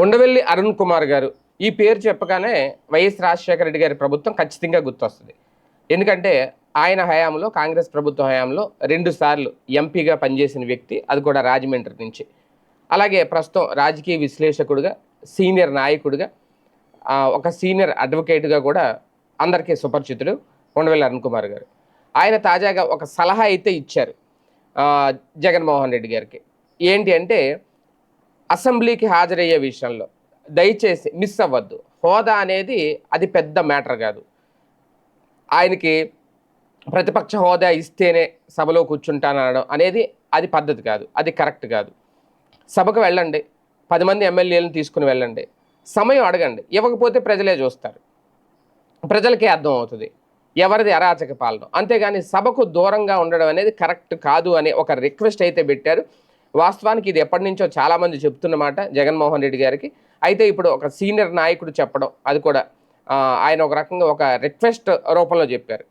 ఉండవెల్లి అరుణ్ కుమార్ గారు ఈ పేరు చెప్పగానే వైఎస్ రాజశేఖర రెడ్డి గారి ప్రభుత్వం ఖచ్చితంగా గుర్తొస్తుంది. ఎందుకంటే ఆయన హయాంలో కాంగ్రెస్ ప్రభుత్వ హయాంలో రెండు సార్లు ఎంపీగా పనిచేసిన వ్యక్తి అది కూడా రాజమండ్రి నుంచి. అలాగే ప్రస్తుతం రాజకీయ విశ్లేషకుడుగా సీనియర్ నాయకుడిగా ఒక సీనియర్ అడ్వకేట్గా కూడా అందరికీ సుపరిచితుడు ఉండవెల్లి అరుణ్ కుమార్ గారు. ఆయన తాజాగా ఒక సలహా అయితే ఇచ్చారు జగన్మోహన్ రెడ్డి గారికి. ఏంటి అంటే అసెంబ్లీకి హాజరయ్యే విషయంలో దయచేసి మిస్ అవ్వద్దు. హోదా అనేది అది పెద్ద మ్యాటర్ కాదు. ఆయనకి ప్రతిపక్ష హోదా ఇస్తేనే సభలో కూర్చుంటానడం అనేది అది పద్ధతి కాదు. అది కరెక్ట్ కాదు. సభకు వెళ్ళండి. పది మంది ఎమ్మెల్యేలను తీసుకుని వెళ్ళండి. సమయం అడగండి. ఇవ్వకపోతే ప్రజలే చూస్తారు. ప్రజలకే అర్థం అవుతుంది. ఎవరిది అరాచక పాలన? అంతేగాని సభకు దూరంగా ఉండడం అనేది కరెక్ట్ కాదు అనే ఒక రిక్వెస్ట్ అయితే పెట్టారు. వాస్తవానికి ఇది ఎప్పటి నుంచో చాలామంది చెప్తున్నమాట జగన్మోహన్ రెడ్డి గారికి. అయితే ఇప్పుడు ఒక సీనియర్ నాయకుడు చెప్పడం అది కూడా ఆయన ఒక రకంగా ఒక రిక్వెస్ట్ రూపంలో చెప్పారు.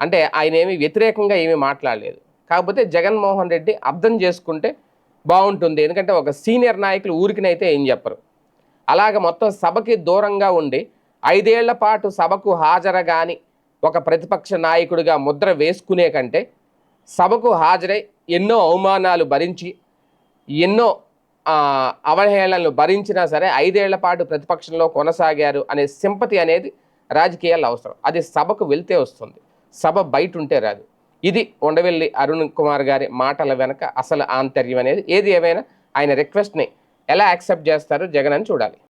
అంటే ఆయన ఏమి వ్యతిరేకంగా ఏమీ మాట్లాడలేదు. కాకపోతే జగన్మోహన్ రెడ్డి అర్థం చేసుకుంటే బాగుంటుంది. ఎందుకంటే ఒక సీనియర్ నాయకులు ఊరికినైతే ఏం చెప్పరు. అలాగ మొత్తం సభకి దూరంగా ఉండి ఐదేళ్ళ పాటు సభకు హాజరగాని ఒక ప్రతిపక్ష నాయకుడిగా ముద్ర వేసుకునే కంటే సభకు హాజరై ఎన్నో అవమానాలు భరించి ఎన్నో అవహేళనలు భరించినా సరే ఐదేళ్ళ పాటు ప్రతిపక్షంలో కొనసాగారు అనే సింపతి అనేది రాజకీయాల్లో అవసరం. అది సభకు వెళ్తే వస్తుంది. సభ బయట ఉంటే రాదు. ఇది ఉండవెల్లి అరుణ్ కుమార్ గారి మాటల వెనక అసలు ఆంతర్యం అనేది. ఏది ఏమైనా ఆయన రిక్వెస్ట్ని ఎలా యాక్సెప్ట్ చేస్తారో జగన్ అని చూడాలి.